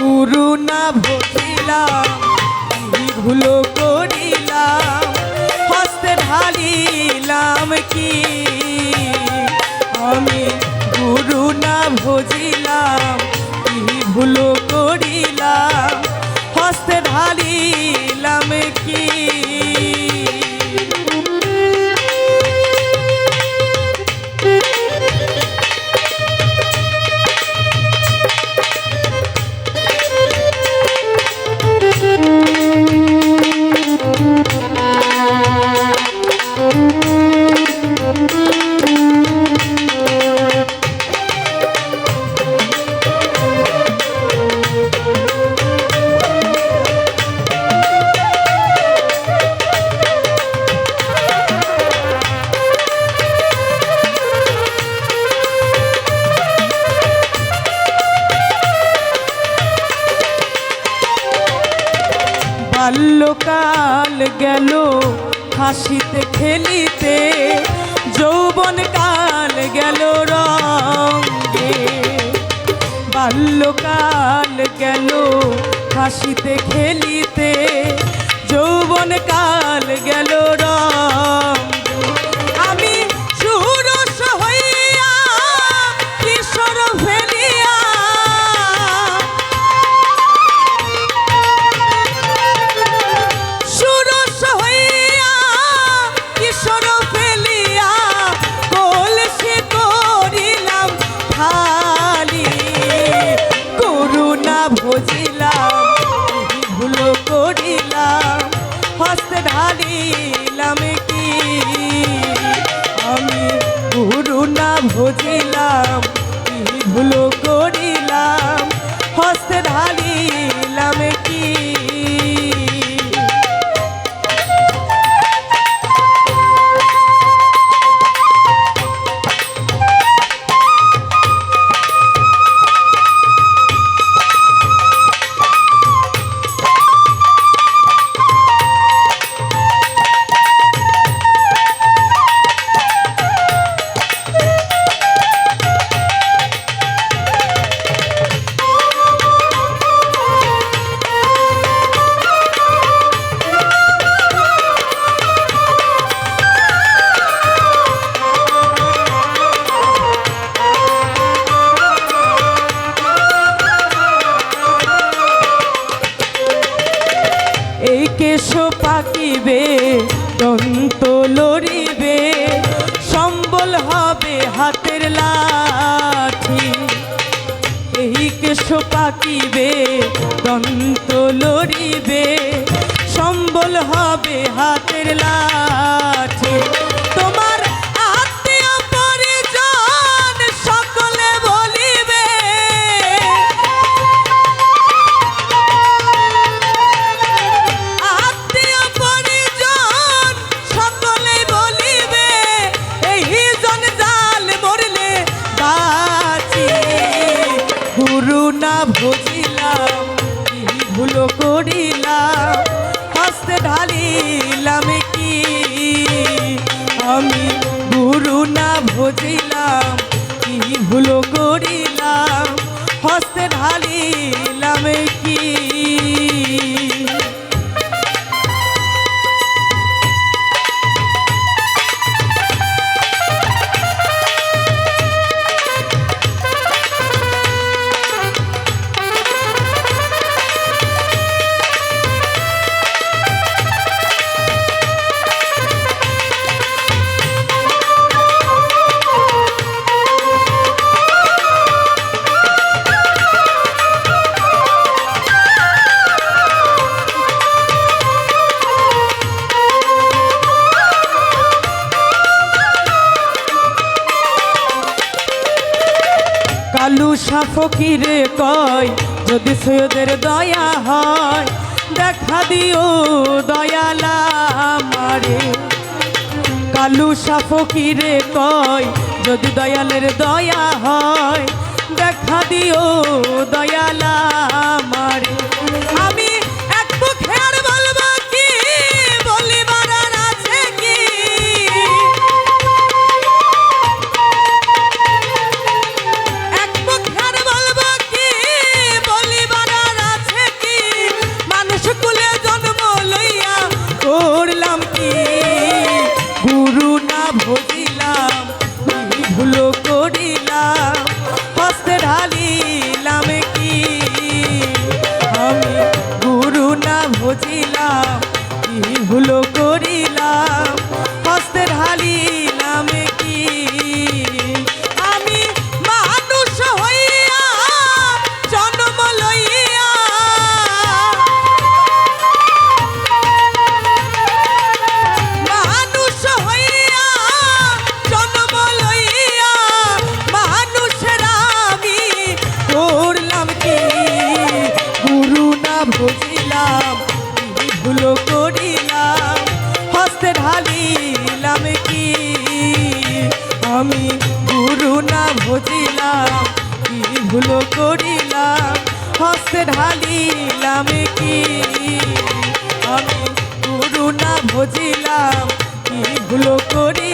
গুরু না ভজিলাম ভুলো করিলাম? হস্তে ঢালিলাম কি? বাল্যকাল গেল, হাসিতে খেলিতে যৌবন কাল গেল রঙে। বাল্যকাল গেল, হাসিতে খেলিতে যৌবন কাল গেল ঢালিলাম কি? আমি করুণা ভজিলাম কি ভুল কেশ পাকিবে দন্ত লড়িবে, সম্বল হবে হাতের লাঠি। এই কেশ পাকিবে দন্ত লড়িবে, সম্বল হবে হাতের লাঠি। হস্তে ঢালিলাম কি? আমি গুরু না ভজিলাম কি ভুল করিলাম? হস্তে ঢালিলাম সাফকিরে কয়, যদি সৈয়দের দয়া হয়, দেখা দিও দয়ালা আমারে। কালু সাফকিরে কয়, যদি দয়ালের দয়া হয়, দেখা দিও দয়ালা করিলাম। হস্তে ঢালিলাম কি? আমি মানুষ হইয়া জন্ম লইয়া মানুষ হইয়া জন্ম লইয়া মানুষের আমি আমি গুরু না বুঝিলাম কি ভুল করিলাম? হস্তে ঢালিলাম কি? আমি গুরু না ভোজিলাম কি ভুল করিলাম